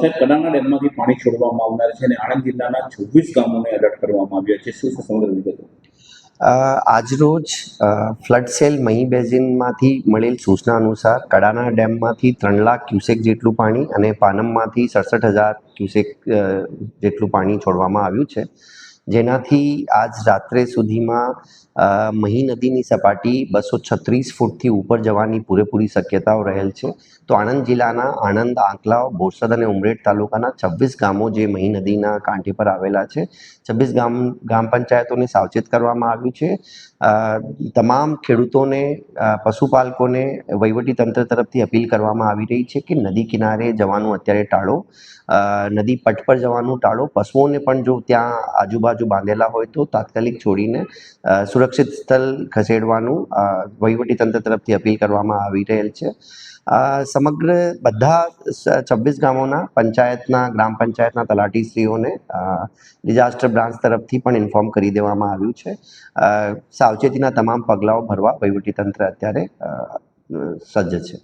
સાહેબ કડાના ડેમમાંથી પાણી છોડવામાં આવનાર છે અને આણંદ જિલ્લાના છવ્વીસ ગામોને એલર્ટ કરવામાં આવ્યા છે. શું સમગ્ર વિગતો? આજરોજ ફ્લડ સેલ મહી બેઝિનમાંથી મળેલ સૂચના અનુસાર કડાના ડેમમાંથી ત્રણ લાખ ક્યુસેક જેટલું પાણી અને પાનમમાંથી સડસઠ હજાર ક્યુસેક જેટલું પાણી છોડવામાં આવ્યું છે. જેનાથી આજ રાત્રે સુધીમાં મહી નદીની સપાટી બસો છત્રીસ ફૂટથી ઉપર જવાની પૂરેપૂરી શક્યતાઓ રહેલ છે. તો આણંદ જિલ્લાના આણંદ, આંકલાવ, બોરસદ અને ઉમરેઠ તાલુકાના છવ્વીસ ગામો જે મહી નદીના કાંઠે પર આવેલા છે. છવ્વીસ ગામ ગ્રામ પંચાયતોને સાવચેત કરવામાં આવ્યું છે. તમામ ખેડૂતોને પશુપાલકોને તંત્ર તરફથી અપીલ કરવામાં આવી રહી છે કે નદી કિનારે જવાનું અત્યારે ટાળો. નદી પટ પર જવાનું ટાળો. પશુઓને પણ જો ત્યાં આજુબાજુ બાંધેલા હોય તો તાત્કાલિક છોડીને સુરક્ષિત સ્થળ ખસેડવાનું વહીવટીતંત્ર વહીવટી તંત્ર તરફથી અપીલ કરવામાં આવી રહેલ છે. સમગ્ર બધા છવ્વીસ ગામોના પંચાયતના, ગ્રામ પંચાયતના તલાટીશ્રીઓને ડિઝાસ્ટર બ્રાન્ચ તરફથી પણ ઇન્ફોર્મ કરી દેવામાં આવ્યું છે. સાવચેતીના તમામ પગલાઓ ભરવા વહીવટી તંત્ર અત્યારે સજ્જ છે.